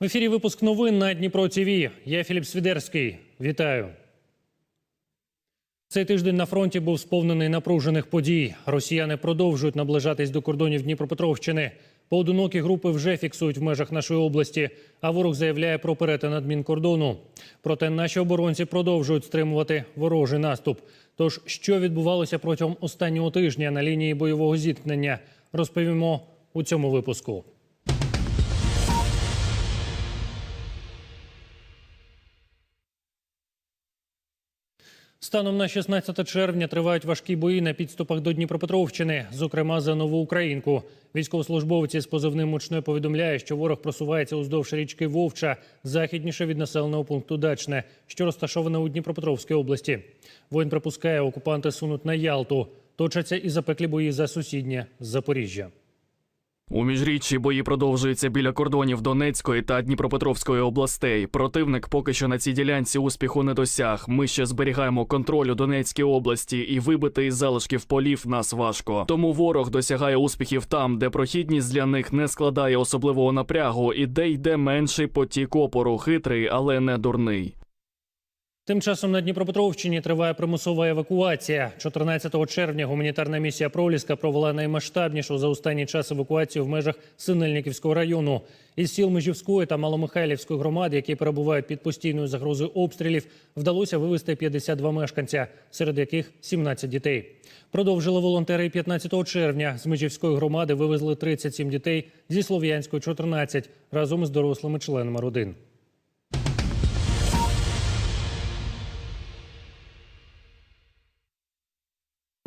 В ефірі випуск новин на Дніпро ТВ. Я Філіп Свідерський. Вітаю. Цей тиждень на фронті був сповнений напружених подій. Росіяни продовжують наближатись до кордонів Дніпропетровщини. Поодинокі групи вже фіксують в межах нашої області, а ворог заявляє про перетин адмінкордону. Проте наші оборонці продовжують стримувати ворожий наступ. Тож, що відбувалося протягом останнього тижня на лінії бойового зіткнення, розповімо у цьому випуску. Станом на 16 червня тривають важкі бої на підступах до Дніпропетровщини, зокрема за нову Українку. Військовослужбовці з позивним мучне повідомляє, що ворог просувається уздовж річки Вовча, західніше від населеного пункту Дачне, що розташоване у Дніпропетровській області. Воїн припускає, окупанти сунуть на Ялту. Точаться і запеклі бої за сусіднє Запоріжжя. У міжріччі бої продовжуються біля кордонів Донецької та Дніпропетровської областей. Противник поки що на цій ділянці успіху не досяг. Ми ще зберігаємо контроль у Донецькій області, і вибити із залишків полів нас важко. Тому ворог досягає успіхів там, де прохідність для них не складає особливого напрягу, і де йде менший потік опору, хитрий, але не дурний. Тим часом на Дніпропетровщині триває примусова евакуація. 14 червня гуманітарна місія Проліска провела наймасштабнішу за останній час евакуацію в межах Синельниківського району. Із сіл Межівської та Маломихайлівської громади, які перебувають під постійною загрозою обстрілів, вдалося вивезти 52 мешканця, серед яких 17 дітей. Продовжили волонтери 15 червня. З Межівської громади вивезли 37 дітей, зі Слов'янської 14, разом із дорослими членами родин.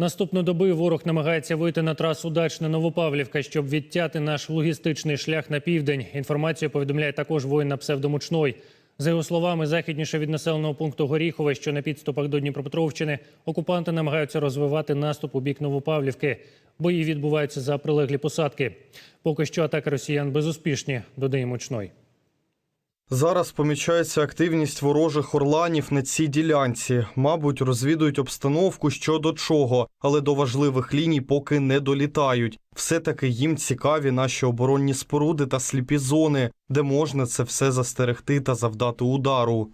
Наступної доби ворог намагається вийти на трасу Дачна Новопавлівка, щоб відтяти наш логістичний шлях на південь. Інформацію повідомляє також воїн на псевдомучной. За його словами, західніше від населеного пункту Горіхове, що на підступах до Дніпропетровщини, окупанти намагаються розвивати наступ у бік Новопавлівки. Бої відбуваються за прилеглі посадки. Поки що атаки росіян безуспішні, додає мучной. Зараз помічається активність ворожих орланів на цій ділянці. Мабуть, розвідують обстановку щодо чого, але до важливих ліній поки не долітають. Все-таки їм цікаві наші оборонні споруди та сліпі зони, де можна це все застерегти та завдати удару.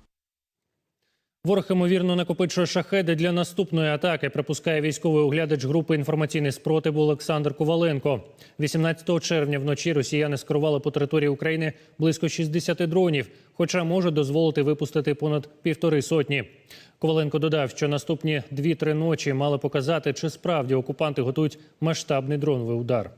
Ворог ймовірно накопичує шахеди для наступної атаки. Припускає військовий оглядач групи інформаційний спротиву Олександр Коваленко. 18 червня вночі росіяни скерували по території України близько 60 дронів, хоча можуть дозволити випустити понад півтори сотні. Коваленко додав, що наступні 2-3 ночі мали показати, чи справді окупанти готують масштабний дроновий удар.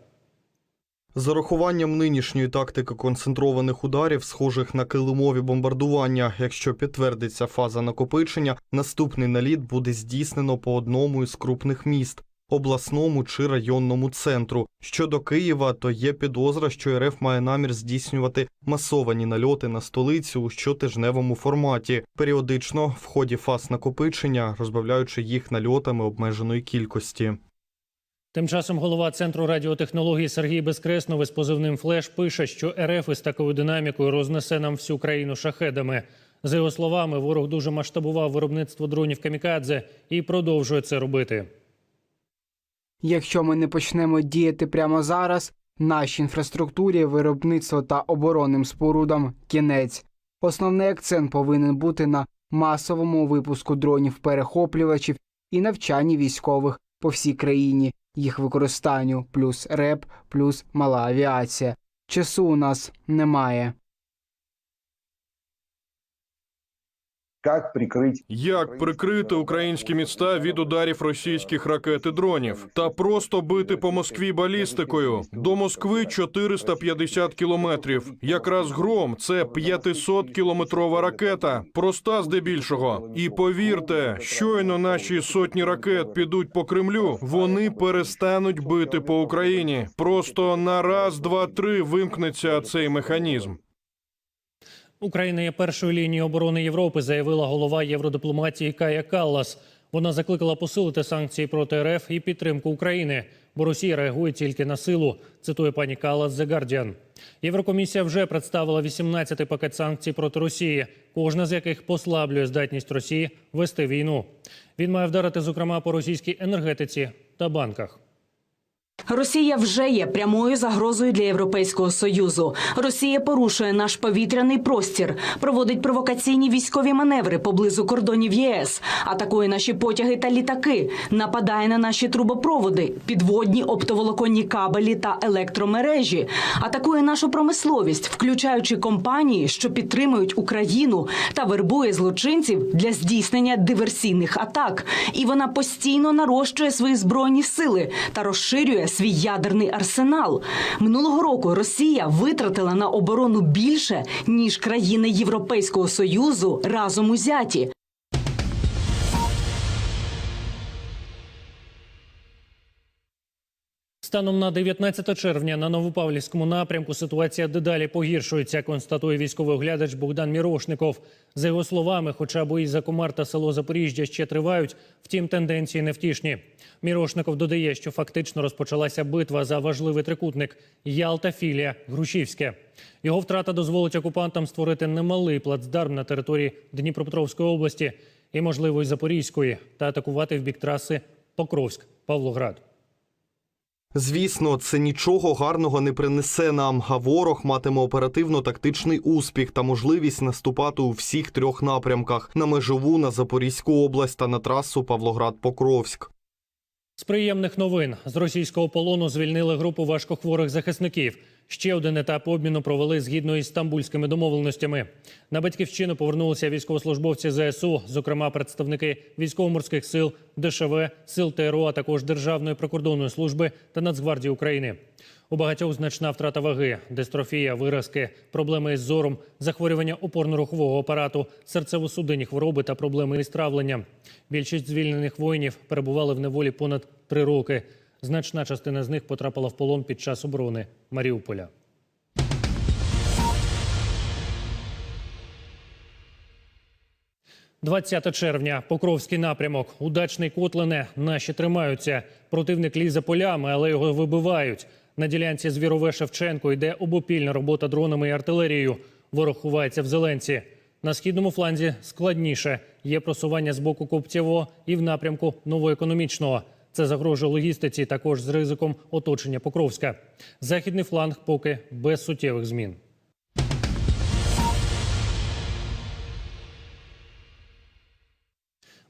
З урахуванням нинішньої тактики концентрованих ударів, схожих на килимові бомбардування, якщо підтвердиться фаза накопичення, наступний наліт буде здійснено по одному із крупних міст обласному чи районному центру. Щодо Києва, то є підозра, що РФ має намір здійснювати масовані нальоти на столицю у щотижневому форматі, періодично в ході фаз накопичення, розбавляючи їх нальотами обмеженої кількості. Тим часом голова центру радіотехнологій Сергій Безкреснов із позивним Флеш пише, що РФ із такою динамікою рознесе нам всю країну шахедами. За його словами, ворог дуже масштабував виробництво дронів камікадзе і продовжує це робити. Якщо ми не почнемо діяти прямо зараз, нашій інфраструктурі, виробництву та оборонним спорудам кінець. Основний акцент повинен бути на масовому випуску дронів-перехоплювачів і навчанні військових по всій країні, їх використанню, плюс РЕП, плюс мала авіація. Часу у нас немає. Как прикрыть Як прикрити українські міста від ударів російських ракет і дронів та просто бити по Москві балістикою? До Москви 450 кілометрів. Якраз гром це 500 кілометрова ракета, проста здебільшого. І повірте, щойно наші сотні ракет підуть по Кремлю, вони перестануть бити по Україні. Просто на раз, два, три вимкнеться цей механізм. Україна є першою лінією оборони Європи, заявила голова євродипломатії Кая Каллас. Вона закликала посилити санкції проти РФ і підтримку України, бо Росія реагує тільки на силу. Цитує пані Каллас The Guardian. Єврокомісія вже представила 18 пакет санкцій проти Росії, кожна з яких послаблює здатність Росії вести війну. Він має вдарити зокрема по російській енергетиці та банках. Росія вже є прямою загрозою для Європейського союзу. Росія порушує наш повітряний простір, проводить провокаційні військові маневри поблизу кордонів ЄС, атакує наші потяги та літаки, нападає на наші трубопроводи, підводні оптоволоконні кабелі та електромережі, атакує нашу промисловість, включаючи компанії, що підтримують Україну та вербує злочинців для здійснення диверсійних атак. І вона постійно нарощує свої збройні сили та розширює свій ядерний арсенал. Минулого року Росія витратила на оборону більше ніж країни Європейського союзу разом узяті. Станом на 19 червня на Новопавлівському напрямку ситуація дедалі погіршується, констатує військовий оглядач Богдан Мірошников. За його словами, хоча бої за Комар та село Запоріжжя ще тривають, втім тенденції невтішні. Мірошников додає, що фактично розпочалася битва за важливий трикутник Ялта, Філія, Грушівське. Його втрата дозволить окупантам створити немалий плацдарм на території Дніпропетровської області і, можливо, й Запорізької, та атакувати в бік траси Покровськ, Павлоград. Звісно, це нічого гарного не принесе нам, а ворог матиме оперативно-тактичний успіх та можливість наступати у всіх трьох напрямках на межову, на Запорізьку область та на трасу Павлоград-Покровськ. З приємних новин з російського полону звільнили групу важкохворих захисників. Ще один етап обміну провели згідно із стамбульськими домовленостями. На батьківщину повернулися військовослужбовці ЗСУ, зокрема представники військово-морських сил, ДШВ, сил ТРО, а також Державної прикордонної служби та Нацгвардії України. У багатьох значна втрата ваги, дистрофія, виразки, проблеми із зором, захворювання опорно-рухового апарату, серцево-судинні хвороби та проблеми із травленням. Більшість звільнених воїнів перебували в неволі понад три роки. Значна частина з них потрапила в полон під час оборони Маріуполя. «20 червня. Покровський напрямок. Удачний Котлине. Наші тримаються. Противник лізе полями, але його вибивають. На ділянці Звірове Шевченко йде обопільна робота дронами і артилерією. Ворог ховається в Зеленці. На східному фланзі складніше. Є просування з боку Коптєво і в напрямку новоекономічного. Це загрожує логістиці, також з ризиком оточення Покровська. Західний фланг поки без суттєвих змін.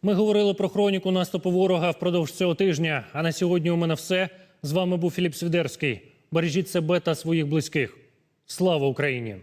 Ми говорили про хроніку наступу ворога впродовж цього тижня. А на сьогодні у мене все. З вами був Філіп Свідерський. Бережіть себе та своїх близьких. Слава Україні!